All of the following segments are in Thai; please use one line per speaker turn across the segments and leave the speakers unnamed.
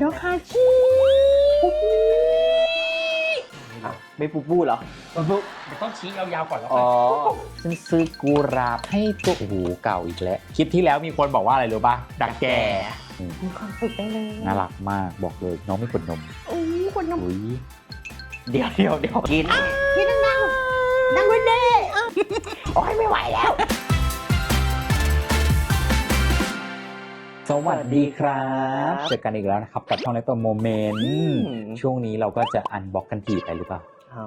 โยคาชิอะไม่ปูปูเหรอ
มันปุ๊บมันต้องชี้ยาวๆก่อนแล้ว
อ๋
ค่
อ
อย
ฉันซื้อกูราบให้ตัวโอ้โหเก่าอีกแล้ว คลิปที่แล้วมีคนบอกว่าอะไรรู้ป่ะ ดักแก่
มีความสุขได้เลย
น่ารักมากบอกเลยน้องไม่กดนม
โอ้ยคนน้
อุ้ยำ
เดี๋ยวเดี๋ยวเดี๋ยวกินกินดังๆดังไว้เด้อะโอ้ยไม่ไหวแล้ว
สวัสดีครับ เจอกันอีกแล้วนะครับ กับช่องเล็กตัวโมเมนต์
ม
ช่วงนี้เราก็จะอันบ็อกกันทีไปหรือเปล่า
เอา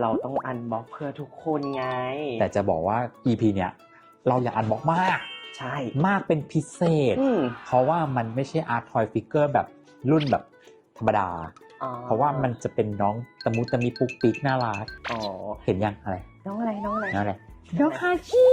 เราต้องอันบ็อกเพื่อทุกคนไง
แต่จะบอกว่า EP เนี้ยเราอยากอันบ็อกมาก
ใช่
มากเป็นพิเศษ
อืม
เพราะว่ามันไม่ใช่อาร์ตทอยฟิกเกอร์แบบรุ่นแบบธรรมดา
อ๋อ
เพราะว่ามันจะเป็นน้องตะมุตะมิปุกปิกน่ารัก
อ๋อ
เห็นยังอะไร
น้องอะไรน้องอะไร
นั่นแหละ
โยคาชิ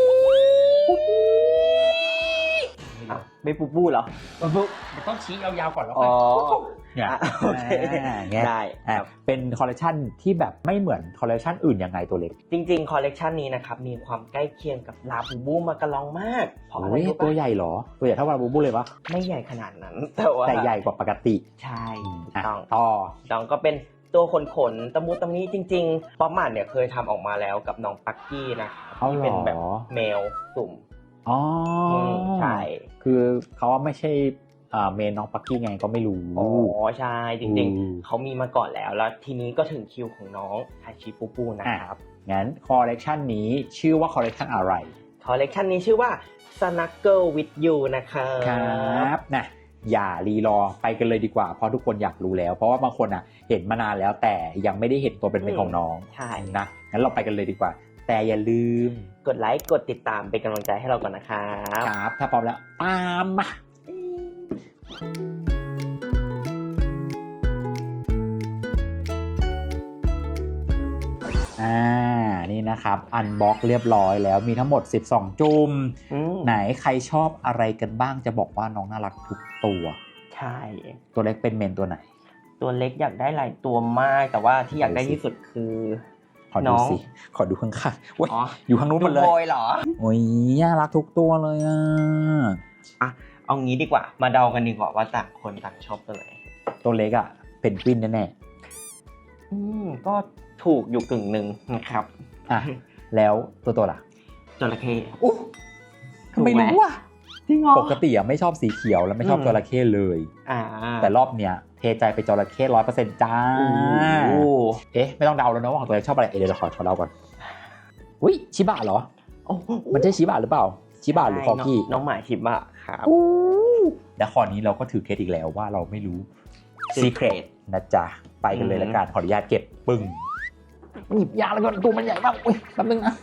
อะไม่ปูปูเหรอ
มันปุ๊บมันต้องชี้ยาวๆก่อนแล้ว
อ๋
ค่
อ
อย
เนี่ย
อะโอเค
อ่าเงี้ย
ได้ค
อะ
รับ
เป็นคอลเลคชันที่แบบไม่เหมือนคอลเลคชันอื่นยังไงตัวเล็ก
จริงๆ คอลเลกชันนี้นะครับ มีความใกล้เคียงกับลาบูบูมากระลองมากเพราะอะไร
โอ้ย
รู้
ตัว
ปะ
ใหญ่เหรอ ตัวใหญ่เท่าวาบูบูเลยปะ
ไม่ใหญ่ขนาดนั้น แต่ว่า
แต่ใหญ่กว่าปกติ
ใช่ถูก
อะ
ต้อง
ต่อ
น้องก็เป็นตัวขนขนๆตะมุตะมิจริงๆ ป๊อปมันเนี่ยเคยทำออกมาแล้วกับน้องปักกี้นะครับ
เอา
ที่
เหร
เป็นแบบ
อ
แมวสุ่ม
อ๋ออ
มใช่
คือเขาไม่ใช่อ่าเมนน้องปักกี้ไงก็ไม่รู้
อ๋อใช่จริง
อืม
ๆเขามีมาก่อนแล้วแล้วทีนี้ก็ถึงคิวของน้องฮาชิปูปูนะครับ
งั้นคอลเลคชันนี้ชื่อว่าคอลเลคชันอะไร
คอลเลกชันนี้ชื่อว่า Snuggle with You นะครับ
ครับนะอย่ารีรอไปกันเลยดีกว่า เพราะทุกคนอยากรู้แล้ว เพราะว่าบางคนอะเห็นมานานแล้วแต่ยังไม่ได้เห็นตัวเป็นๆของน้อง
ใช่
นะงั้นเราไปกันเลยดีกว่า แต่อย่าลืม
กดไลค์กดติดตามเป็นกำลังใจให้เราก่อนนะครับ
ครับ ถ้าพร้อมแล้วตามมาอ่า นี่นะครับ อันบ็อกเรียบร้อยแล้วมีทั้งหมด 12 จุ่ม
อืม
ไหนใครชอบอะไรกันบ้างจะบอกว่าน้องน่ารักทุกตัว
ใช่
ตัวเล็กเป็นเมนตัวไหน
ตัวเล็กอยากได้หลายตัวมาก แต่ว่าที่อยากได้ที่สุดคือ
ข อ
น้
ดู
อง
สิ ขอดูข้างๆเว้ย
อ๋อ
อยู่ข้างนู้นหมดเล
ดู
ย
โบยเหรอ
โอ้ยน่ารักทุกตัวเลยอะ
เอางี้ดีกว่า มาเดากันดีกว่าว่าต่างคนต่างชอบตัวไหน
ตัวเล็กอะเป็นกวินแน่
อืมก็ถูกอยู่กึ่งหนึ่งนะครับ
ๆอะแล้วตัวตัวล่ะ
จระเข้
อู้ทำไมรู้อะ
จริงเหรอ
ปกติอะไม่ชอบสีเขียวและไม่ชอบ
อืม
จระเข้เลย
อ่า
แต่รอบเนี้ย เทใจไปจระเข้ร้อยเปอร์เซ็นต์จ้า
โอ้
เอ๊ะ ไม่ต้องเดาแล้วนะว่าของตัวเล็กชอบอะไรเอ๊ะเดี๋ยวเราขอขอเดาก่อนอุ้ยชิบะเหรอ
โอ้
มันใช่ชิบะหรือเปล่า ชิบะหรือคอกี้
น้งน้องหมาชิบะครับ
อู้และข้อนี้เราก็ถือเคสอีกแล้วว่าเราไม่รู้
Secret
นะจ๊ะ ไปกันเลย
อืม
ละกันขออนุญาตเก็บปึ้งมันหยิบยาแล้วก็ตัวมันใหญ่มากอุ้ยแป๊บนึงนะ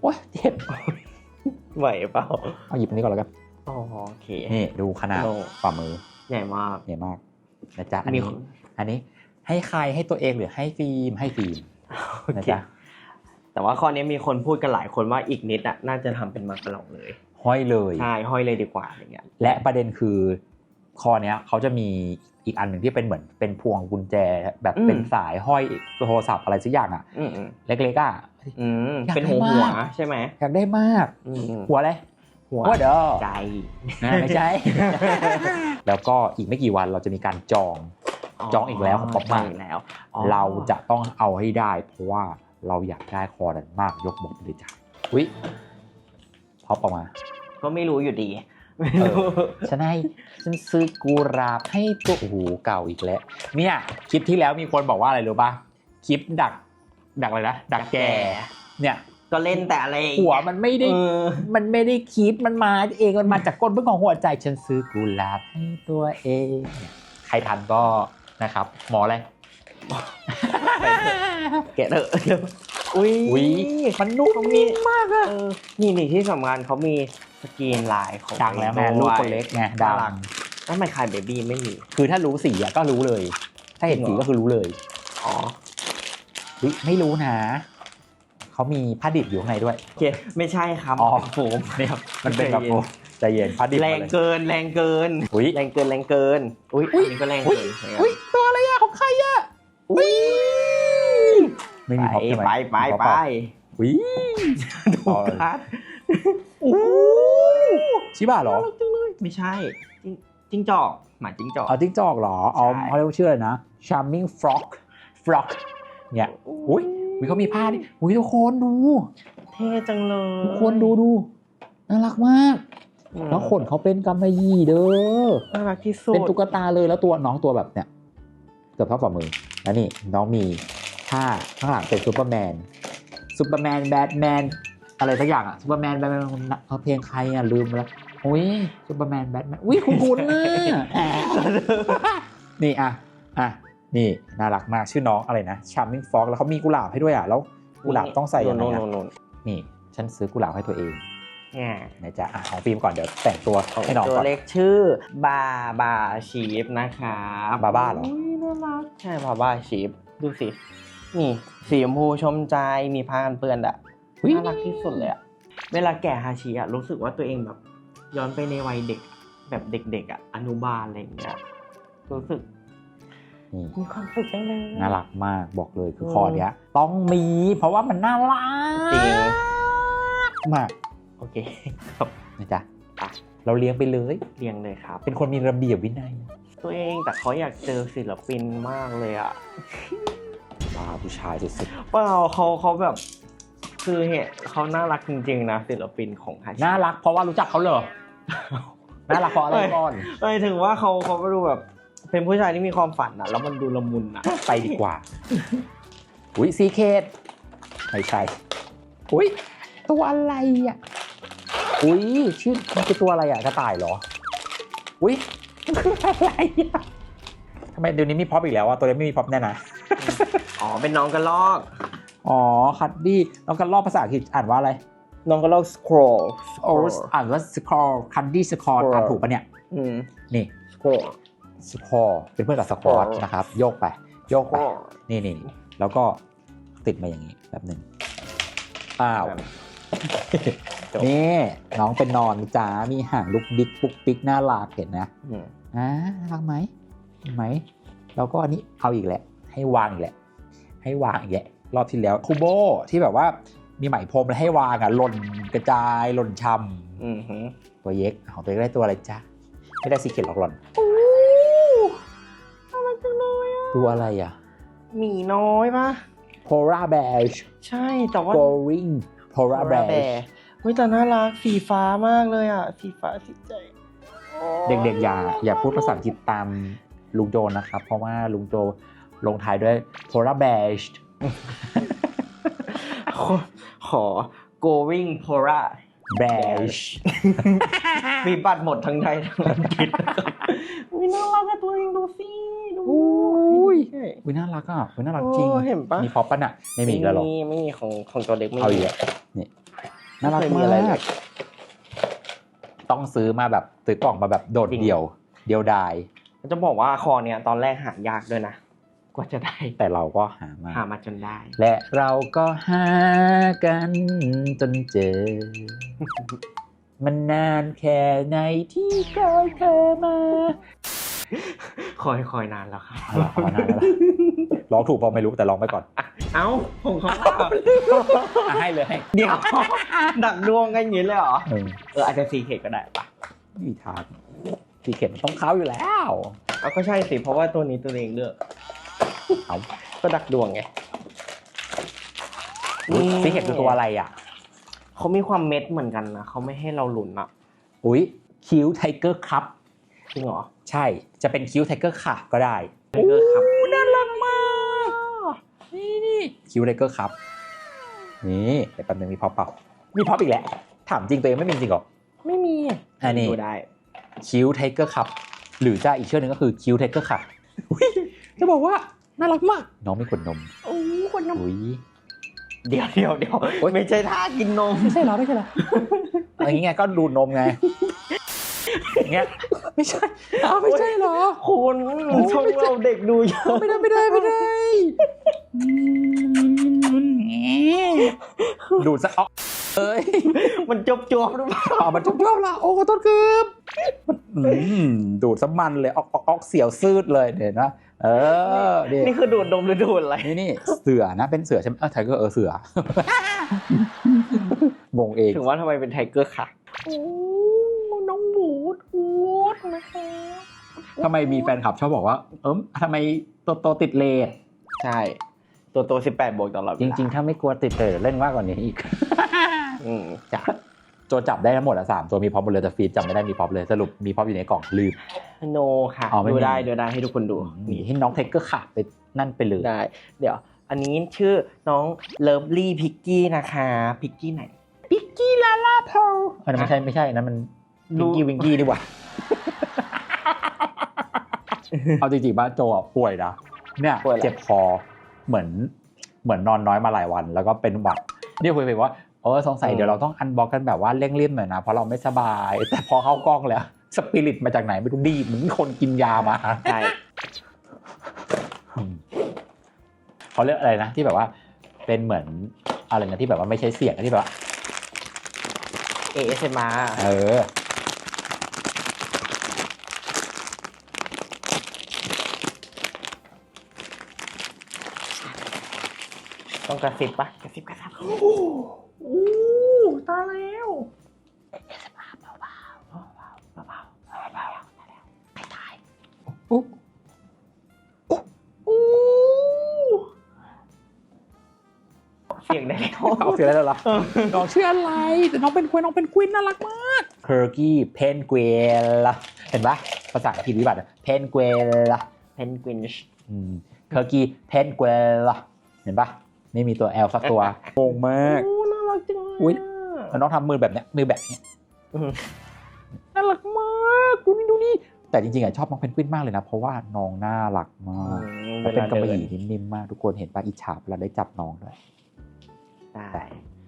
โอ้ยเจ็บ
ไหวเปล่า
เอาหยิบอันนี้ก่อนแล้วกัน
อ๋อโอเค
นี่ดูขนาด
โอ้
ฝ่ามือ
ใหญ่มาก
ใหญ่มากนะจ๊ะอัน
มี
นี้
คน
อันนี้ให้ใครให้ตัวเองหรือให้ฟิล์มให้ฟิล์ม
โอ
นะ
เค
จ๊ะ
แต่ว่าข้อนี้มีคนพูดกันหลายคนว่าอีกนิดอะน่าจะทำเป็นมากระหลองเลย
ห้อยเลย
ใช่ห้อยเลยดีกว่าอย่างเงี้ย
และประเด็นคือคอเนี้ยเขาจะมีอีกอันหนึ่งที่เป็นเหมือนเป็นพวงกุญแจแบบเป็นสายห้อยโทรศัพท์อะไรสักอย่างอะ
อืมอืม
เล็กๆอะ
อืม
อยาก
เป็นหัว
ได้
หัว
มาก
ใช่ไหม
อยากได้มาก
อืม
หัวอะไร
หัว
หัวเด้อ
ใจ
นะไม่ใช่ แล้วก็อีกไม่กี่วันเราจะมีการจองจองอีกแล้วของป๊อปมา
จงอีกแล้วอ๋อ
เราจะต้องเอาให้ได้ เพราะว่าเราอยากได้คอนั้นมากยกบอกเลยจ้ะวิพอประมา
ก็ไม่รู้อยู่ดี
เออฉันให้ฉันซื้อกูราบให้ตัวโอ้โหเก่าอีกแล้ว เนี่ยคลิปที่แล้วมีคนบอกว่าอะไรรู้ป่ะคลิปดักดักอะไรนะดักแกเนี่ย
ก็เล่นแต่อะไรอย่าง
หั
เงี้
วยมันไม่ได้
เออ
มันไม่ได้คิดมันมาเองมันมาจากก้นเบื้องของหัวใจฉันซื้อกุหลาบให้ตัวเองใครทันก็นะครับ หมออะไร
แกะเถอะเร็วอุ้ย
อุ้ยมันนุ่มนิ่มมากอะ
เออนี่นี่ที่สำคัญเขามีสกรีนลายของ
ดังแล้วไง
ด้วย
ลูกคนเล็กไงดั
น่างรักแล้วทำไมคายเบบี้ไม่มี
คือถ้ารู้สีอะก็รู้เลย ถ้าเห็นสีก็คือรู้เลย
อ๋อ
เฮ้ยไม่รู้นะ เขามีผ้าดิบอยู่ข้างในด้วย
โอเคไม่ใช่ครับ
อ๋อ
เป็นโฟม
เนี่ยมันเป็นแบบโอ้ใจเย็นผ้าดิบ
แร
มางเลย
เกินแรงเกิน
อุ้ย
แรงเกินแรงเกินอุ้ย
อุ๊
อั
ย
นนี้ก็แรง
อุ้ย
เกิน
อุ้ยตัวอะไรอะของใครอะ
อุ้ย
ไม่
ไป
มีพ็อปใช่ไหม
ไปไป
มีพ็อป
ไป
เล่าอุ้ย
ดูคัด
โอ้ชิบะเหรอ
น่ารักจังเลยไม่ใช่จิงจิงจอกหมาจิ้งจอก
เอาจิ้งจอกเหรอเอา
ใช่
เขาเรียกว่าชื่ออะไรนะ charming frog frog เนี่ยอุ้ย อุ๊ยเขามีผ้าดิอุ้ยทุกคนดู
เท่จังเลย
ทุกคนดูดูน่ารักมาก
อืม
แล้วขนเขาเป็นกำมะหยี่เด้อ
น่ารักที่สุด
เป็นตุ๊กตาเลยแล้วตัวน้องตัวแบบเนี่ยเกือบเท่าฝ่ามือแล้วนี่น้องมีผ้าข้างหลังเป็นซูเปอร์แมนซูเปอร์แมนแบทแมนอะไรสักอย่างอะซูเปอร์แมนแบทแมนเอาเพลงใครอะลืมไปแล้วอุ้ยซูเปอร์แมนแบทแมนอุ้ยคุณคุณนะนี่อะอะ นี่น่ารักมากชื่อน้องอะไรนะ Charming Fox แล้วเขามีกุหลาบให้ด้วยอะแล้วกุหลาบต้องใส่ยังไง
โน่น
อะ
โน่นโน่น
นี่ฉันซื้อกุหลาบให้ตัวเอง
เนี่ย
นะจ๊ะอะของฟิล์มก่อนเดี๋ยวแต่งตัวให้น้อง
ตัว
ก่อน
เล็กชื่อบาบาชีฟนะครับ
บาบ้าเหรอ
ยน่ารักใช่บาบ้าชีฟดูสินี่สีชมพูชมใจมีผ้ากันเปื้อนอะ
อุ๊ย
น่ารักที่สุดเลยอะเวลาแกะฮาชิอะรู้สึกว่าตัวเองแบบย้อนไปในวัยเด็กแบบเด็กๆอะอนุบาลอะไรอย่างเงี้ยรู้สึก
นี่
มีความสุขจังเลย
น่ารักมากบอกเลยคือ
อืม
คอเนี้ย ต้องมี เพราะว่ามันน่ารัก
จริง
มาก
โอเคครับ
นะจ๊ะ
อะ
เราเลี้ยงไปเลย
เรียงเลยครับ
เป็นคนมีระเบียบวินัย
ตัวเองแต่เขาอยากเจอศิลปินมากเลยอะ
บ้าผู้ชายสุด
เปล่าเขาเขาแบบคือเหตุเขาน่ารักจริงๆนะศิลปินของฮาชิ
ๆน่ารักเพราะว่ารู้จักเขาเหรอน่ารักเพราะอะไรก่อน
หมายถึงว่าเขาเขาก็ดูแบบ เป็นผู้ชายที่มีความฝันอะแล้วมันดูละมุนอะ
ไปดีกว่า อุ้ยซีเคดไม่ใช่ อุ้ยตัวอะไรอะ อุ้ยชื่อมันคือตัวอะไรอะกระต่ายเหรอ อุ้ยมันคืออะไรอะทำไมเดี๋ยวนี้มีพ็อปอีกแล้วอะตัวนี้ไม่มีพ็อปแน่นะ
อ๋อ เป็นน้องกระลอก
อ๋อ คัดดี้แล้วกันรอบภาษาอังกฤษอ่านว่าอะไร
น้องกระลอกสครอล
โอ้อ่านว่าสคอร์คัดดี้สคอร์
Scroll
อ่านถูกปะเนี่ย
อืม
นี่
สครอล
สคอร์เป็นเพื่อนกับสควอต
Scroll
นะครับ โยกไป โยกไปนี่นี่นี่แล้วก็ติดมาอย่างนี้แบบหนึ่งอ้าว
จบ
นี่น้องเป็นนอนจ้ามีห่างลุกดิกปุกปิกน่ารักเห็นนะ
อืม
อ่าน่ารักไหมเห็นไหม แล้วก็อันนี้เอาอีกแหละ ให้วางอีกแหละ ให้วางอีกแหละ รอบที่แล้วคูโบที่แบบว่ามีไหมพรมแล้วให้วางอะหล่นกระจายหล่นช
อืมฮึำ
ตัวเย็กของตัวเย็กได้ตัวอะไรจ้าไม่ได้สีเขียวหรอกหล่อน
น่ารักจัง เลยอะ
ตัวอะไรอะ
หมีน้อยปะ
polar bear
ใช่แต่ว่า
going polar
Polar
bear
Bear เฮ้ยแต่น่ารักสีฟ้ามากเลยอะ สีฟ้าสีใจ
เด็กๆ อย่า อย่าพูดภาษาอังกฤษตามลุงโจนะครับ เพราะว่าลุงโจลงท้ายด้วย polar bear
ขอขอ going pora
bear
มีบัตรหมดทั้งไทยทั้งอังกฤษนะครับอุ้ยน่ารักอะตัวเองดูสิดู
อุ้ ย
ใช่
อุ้ยน่ารักอะอุ้ยน่ารักจริง
โอ้เห็นปะ
มีพอปป่ะน่ะไม่มีอีกแล้วหรอ
ไม่มีของของตัวเล็กไม่
เอา
มี
อีกแล้วนี่น่ารัก
ไม่เคยมี
มา
อะไรเล
ก
ย
ต้องซื้อมาแบบซื้อกล่องมาแบบโดด
จริง
เดี่ยว เดียวดาย
จะบอกว่าคอเนี่ยตอนแรกหายากด้วยนะกว่าจะได้
แต่เราก็หามา
หามาจนได้
และเราก็หากันจนเจอ มันนานแค่ไหนที่คอยเธอมา
คอยคอยนานแล้วค่ะ
เอาล่ะเอานานแล้วล่ะร้องถูกเปล่าไม่รู้แต่ร้องไปก่อน
เอ้าผมเขา
อะให้เลยให้
เดี๋ยวดักดวงกันอย่างนี้เลยเหรอ
เออ
เอออาจจะซีเคก็ได้ปะ
ไม่มีทางสีเข็มมันต้องเข้าอยู่แล้ว
เอาก็ใช่สิเพราะว่าตัวนี้ตัวเองเลือก
เอา
ก็ดักดวงไง
อุ๊ยสีเข็มคือตัวอะไรอะ
เขามีความเม็ดเหมือนกันนะเขาไม่ให้เราหลุนอะ
อุ้ยคิวไทเกอร์ครับ
จริงเหรอ
ใช่จะเป็นคิวไทเกอร์ค่ะก็ได้
ไทเกอร์ครับ
น่ารักมากนี่นี่คิวไทเกอร์ครับนี่เดี๋ยวแป๊บนึงมีพอปเปล่ามีพอปอีกแล้วถามจริงตัวเองไม่มีจริงเหรอ
ไม่มี
อันนี้
ดูได้
คิวไทเกอร์ครับหรือจะอีกชื่อหนึ่งก็คือคิวไทเกอร์ค่ะจะบอกว่าน่ารักมาก น้องมีขนนม
โอ้คนน้
อุ้ยำ
เดี๋ยวเดี๋ยวเดี๋ยว
โอ๊ย
ไม่ใช่ท่ากินนม
ไม่ใช่เหรอไม่ใช่เหรออย่างงี้ไงก็ดูดนมไง อย่างเงี้ยไม่ใช่อ้าวไม่ใช่เหรอ
คุณ
โอ้ย
ช่องเราเด็กดูเยอะ
ไม่ได้ไม่ได้ไม่ได้ดูดซะเอาเอ้ย
มันจบจวบหรือเปล่า
อ๋อมันจบจบละโอ้ขอโทษครับมันอืมดูดสมันเลยออกออกออกเสียวซืดเลยเห็นนะเออนี่
นี่คือดูดนมหรือดูดอะไร
นี่นี่เสือนะเป็นเสือใช่ไหมเออไทเกอร์เออเสืองงเอง
ถึงว่าทำไมเป็นไทเกอร์ค่ะโอ้น้องหมู ดอูดนะคะ
ทำไมมีแฟนคลับชอบบอกว่า เอิมทำไมโตโตติดเลท
ใช่ ตัวโตสิบแปดบวกตลอดเว
จ
ลา
ริง ๆ ถ้าไม่กลัวติดเลทเล่นมากกว่านี้อีก
อืมจ้ะ
ตัวจับได้ทั้งหมดอะสามตัวมีพร็อพหมดเลยแต่ฟีดจับไม่ได้มีพร็อพเลยสรุปมีพร็อพอยู่ในกล่องลืม
โนค่ะ
อ๋อไม่
ดู
มี
ได้ดูได้ให้ทุกคนดู
นี่ให้น้องเทคเกอร์ขาดไปนั่นไปเลย
ได้ เดี๋ยว อันนี้ชื่อน้องเลิฟลี่พิกกี้นะคะพิกกี้ไหน พิกกี้ลาลาพอล
อันนั้นไม่ใช่ไม่ใช่อันนั้นมัน
รู้
วิงกี้วิงกี้ดีกว่า เอาจริงๆบ้านโจอะป่วยนะเนี่ยเจ็บคอเหมือนเหมือนนอนน้อยมาหลายวัน แล้วก็เป็นหวัดเนี่ยคุยไปว่าเออสงสัยเดี๋ยวเราต้องอันบล็อกกันแบบว่าเร่งรีบหน่อยนะเพราะเราไม่สบาย แต่พอเข้ากล้องแล้วสปิริตมาจากไหนไม่รู้ดีเหมือนคนกินยามา
ใช่
อืมเขาเรียกอะไรนะที่แบบว่าเป็นเหมือนอะไรนะที่แบบว่าไม่ใช่เสียงที่แบบว่า
เอเอสมา
เอ
ต้องกระซิบปะกระซิบกระซับโอ้โหตายแล้วเบาๆเบาๆเบาๆเบาๆเบาๆใครตาย
อุ๊บ
อู้เสียงได้แล้ว
เอาเสียแล้วเหรอน้องชื่ออะไรแต่น้องเป็นควยน้องเป็นควินน่ารักมาก c u r g i e Penguin เห็นปะภาษาอังกฤษวิบัติ Penguin
เพนกวินช์
อืม c u r g i e Penguin เห็นปะ ไม่มีตัว L สักตัวงงมาก
โอ้น่ารักจังเลย
อุ๊ย
อะ
แล้วน้องทำมือแบบเนี้ยมือแบบเนี้ย
อืม
น่ารักมากดูนี่ดูนี่แต่จริงๆอะชอบน้องเพนกวินมากเลยนะ เพราะว่าน้องน่ารักมากแล้วเป็นกำมะหยี่ที่นิ่มมากทุกคนเห็นปะอิจฉาเวลาได้จับน้องด้วย
ได้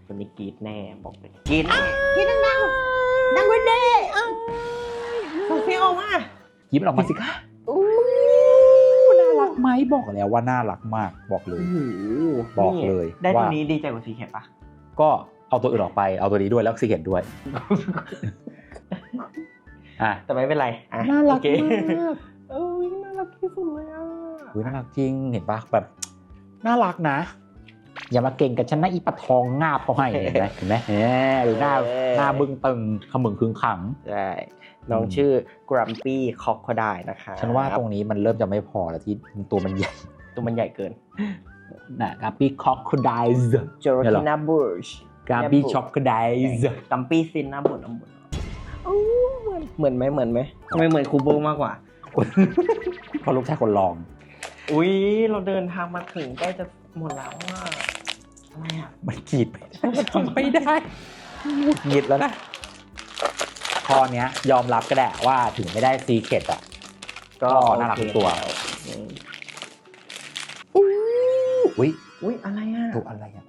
คนนี้กรีดแน่บอกเลยกรีดแน่กรีดดังๆดังกว่าเด้เอ้าส่งเสียงออกมา
ยิ้มออกมาสิคะ
อู้
น่ารักไหม บอกแล้วว่าน่ารักมากบอกเลย
โอ้โห
บอกเลย
ได้ตัว
ว่า
นี้ดีใจกว่าสีเข็มปะ
ก็เอาตัวอื่นออกไปเอาตัวนี้ด้วยแล้วก็ซีเห็นด้วยอะ
แต่ไม่เป็นไรอะ
น่ารัก
โอเค
มาก
เอ้ยน่ารักที่สุดเลยอะ
อุ้ยน่ารักจริงเห็นปะแบบน่ารักนะอย่ามาเก่งกับฉันนะอีปะทองงาบเขาให้เห็นไหมเห็นไหมเห็นไหมดูหน้าหน้าบึ้งตึงขมึงคึงขัง
ใช่ น้อง
อืม
ชื่อกรัมปี้คอกโคไดนะคะ
ฉันว่าตรงนี้มันเริ่มจะไม่พอแล้วที่ตัวมันใหญ่
ตัวมันใหญ่เกิน
นะกาปี้คอกโคไดส์
จอร์
เนี่ยเหร
คิ
อ
นาบูช
กาปี้ช็อกโคไดส์
กัมปี้ซินนะบุญน้ำบุญเหมือนเหมือนไหมเหมือนไหมทำไมเหมือนคูโบมากกว่า
เขาลูกชายคนรอง
อุ้ยเราเดินทางมาถึงใกล้จะหมดแล้วว่าอะไรอะ
มันกรีดไม่ได้มันทำไม่ได้หงุดหงิดแล้วนะ ข้อเนี้ยยอมรับก็ได้ว่าถึงไม่ได้ซีเคดอะ ก็น่ารักทุกตัว
อืม
อุ้ย
อุ้ยอะไรอะ
ตัวอะไรอะ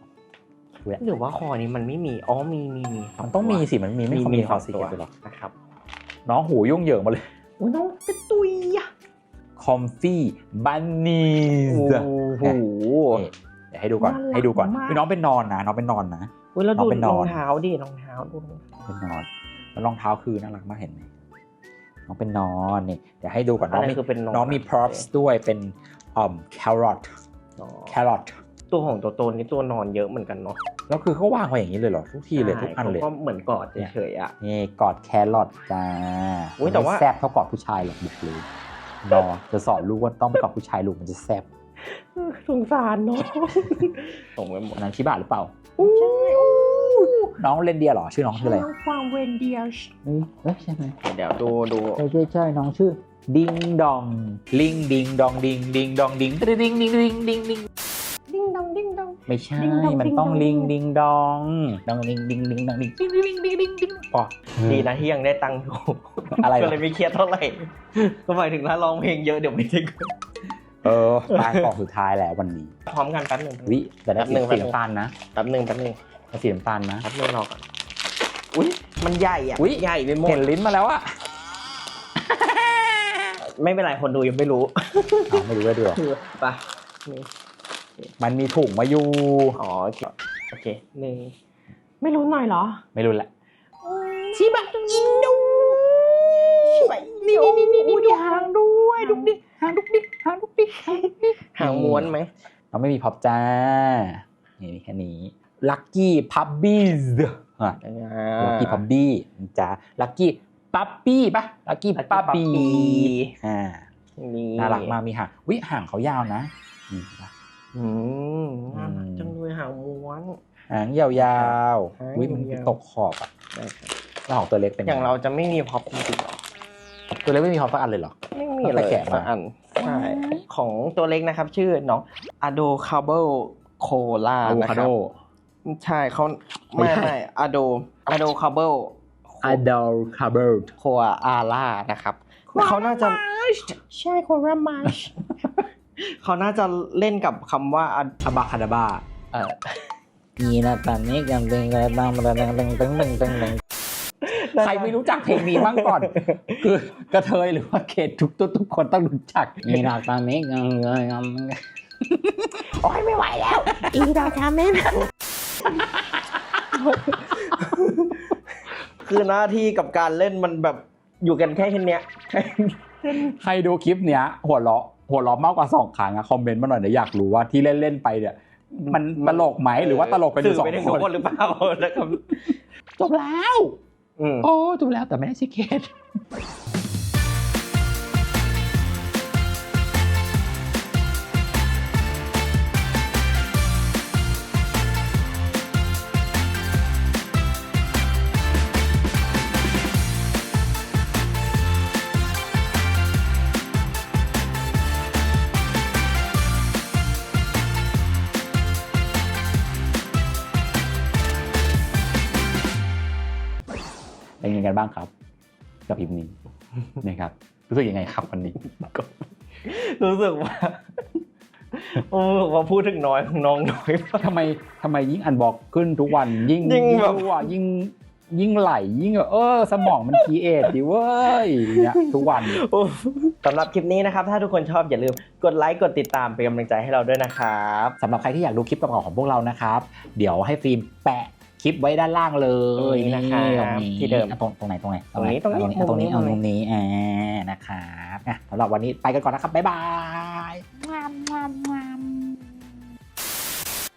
หรือว่าคอนี้มันไม่มี อ๋อ มี มี มีส
มันต้องมีสิ มันมี ไม่มี
มี
คอ
ส
ซี
อง
เค
ตัว
ดหรอ
นะครับ
น้องหูยุ่งเหยิงมาเลย
อุ้ยน้องกระตุยอะ
คอมฟี่บันนี่
โอ้โห
เดี๋ยวให้ดูก่อน
น่ารัก
ให้ดูก่อน
มาก
อุ๊ยน้องเป็นนอนนะ น้องเป็นนอนนะ
อุ้ยแล้ว
น้
ดู
องเป็นน
ร
อน
องเท้าดิ รองเท้าดูรองเท้า
เป็นนอน แล้วรองเท้าคือน่ารักมากเห็นไหมน้องเป็นนอนนี่เดี๋ยวให้ดูก่อนน้
อะ
อง
ไร
มี
คือเป็นนอน
น้องมี props ด้วยเป็นอ่อม carrot
อ๋อ
carrot
ตัวของตัวโตนนี่ตัวนอนเยอะเหมือนกันเนาะ
แล้วคือเขาวางไว้อย่างนี้เลยเหรอทุกทีเลย
ใช่
ทุกอันเลย
ขาก็เหมือนกอดเฉยๆอะ
นี่กอดแครอทจ้า
อุ๊ยแต่ว่า
ไม่แซบเท่ากอดผู้ชายหรอกบุกเลยนอจะสอนลูกว่าต้องไปกอดผู้ชายลูกมันจะแซบ
สงสารน้องส่งไปหมด
อันนั้นชิบะหรือเปล่า
ใช่อู้
น้องเรนเดียร์เหรอ ชื่อน้องชื่ออะไร
น้องฟางเวนเดียช
เฮ้ยเอ้ยใช่ไหม
เดี๋ยวดูดู
ใช่ใช่ใช่น้องชื่อ ดิงดอง ลิงดิงดองดิงดิงดองดิงดิงดิงดิงดิงดิงดิง
ดิ้งดองดิ้งดอง
ไม่ใช่
ดิงดอง
มันต้อง
ดิ
ลิ
ง
ง
ดอง
ดิงดองดองดิงดิงดิงดองดิงดิงดิงดิงดิงดิงพอ
ดีนะที่ยังได้ตังค์อยู่
อะไรเหรอ
ก็เลยไม่เครียดเท่าไหร่ก็หมายถึงถ้าร้องเพลงเยอะเดี๋ยวไม่ได้เงิน
เออปลายของสุดท้ายแล้ววันนี้
พร้อมกันแป๊บหนึ่ง
วิแต่ได้
แป๊บหนึ่
สี
งแป๊บหนึ่ง
น้ำตาลนะ
แป๊บหนึ่งแป๊บหนึ่ง
ได้สีน้ำตาลนะ
แป๊บหนึ่งรอก่อนอุ้ยมันใหญ่อะ
อุ๊ย
ใหญ่ไปหมด
เห็นลิ้นมาแล้วอะ
ไม่เป็นไรคนดูยังไม่รู้
อ้าวไม่รู้ได้ด้วยเหรอ
คือปะนี่
มันมีถุงมาอยู่
อ๋อโอเคโอเคหนึ่งไม่รู้หน่อยเหรอ
ไม่รู้แหละ
ชิบะอินดูชิบะนี่นี่นี่นี่ดูหางด้วยดุกดิกหางดุกดิกหางดุกดิกหางดุกดิก หางม้วนไหม
เราไม่มีพับจ้า นี่มีแค่นี้ ลักกี้พับบี้อะลักกี้พับบี้จ้าลักกี้ปั๊ปปี้ปะลักกี้
Lucky
ปั๊ปปี้
Puppy
อ่า
นี่
น่ารักมากมีหางวิหางเขายาวนะนี่ปะ
อืมน่ารัก
อืม
จังเลยหางม้วน
หางยาว
หาง
ๆวิมัน
ยาว
ตกขอบอะ
ได้ครับ
แล้วของตัวเล็กเป็น
อย่างเราจะไม่มีพ็อปจริงๆหรอ
ตัวเล็กไม่มีขอบสักอันเลยเหรอ
ไม่มี
ตั้ง
เล
แต่
ย
แกะมา
สักอันใช่ของตัวเล็กนะครับ ชื่อน้อง Ado c a b l e Cola
อะโว
นะ
คา
ค
โด
รับ ใช่เขา
ไม่
ไม่
ใช่
ไม่ Ado Ado c a b l e
อะดอลคาร์เบิร์ด
โคอาล่านะครับเขาน่าจะใช่โครามาชเขาน่าจะเล่นกับคำว่าอะ
อะบาคาดาบา
เอ่อ
นี่นะตอนนี้ยังเต็งเลยบ้างตึงตึงตึงตึงตึงตึงตึงใครไม่รู้จักเพลงนี้บ้างก่อน คือกระเทยหรือว่าเขตทุกทุกทุกคนต้องรู้จักนี่นะตอนนี้ยังยังยัง
โอ้ยไม่ไหวแล้ว อีดาทาเมน คือหน้าที่กับการเล่นมันแบบอยู่กันแค่แค่เนี้ย
ใครดูคลิปเนี้ย หัวเราะหัวเราะมากกว่าสองครั้งอะคอมเมนต์มาหน่อยเดี๋ยวอยากรู้ว่าที่เล่นเล่นๆไปเนี่ย มันตลกไหมหรือว่าตลกไปดู
สื่อ
สอง
ไปถึง
ค
ทุก
น
คนหรือเปล่านะครับ
จบแล้ว
อืม
โอ้จบแล้วแต่ไม่ได้ชิคเกต กับคลิปนี้นะครับรู้สึกยังไงครับวันนี้
รู้สึกว่าโอ้พอพูดถึงน้อยน้องน้อยมาก
ทำไมทำไมยิ่งอันบอกขึ้นทุกวันยิ่ง
ยิ่งแบบ
รั่วยิ่งยิ่งไหลยิ่งแบบเออสมองมันคีเอทดิเว้ยเนี่ยทุกวัน
โอ้สำหรับคลิปนี้นะครับ ถ้าทุกคนชอบอย่าลืมกดไลค์กดติดตามเป็นกำลังใจให้เราด้วยนะครับ
สำหรับใครที่อยากดูคลิปเก่าๆของพวกเรานะครับ เดี๋ยวให้ฟิล์มแปะ คลิปไว้ด้านล่างเลย
ตรงนี้นะครับ
ตรงนี้
ที่เดิม
อะตรงตรงไหนตรงไหน
ตรงนี้
ตรงไห
ตรงนี้
อะตรงนี้
มุ
เอา
มนี้
ตรงนี้อ่านะครับอะสำหรับวันนี้ไปกันก่อนนะครับบ๊ายบาย
Mwah, mwah, mwah.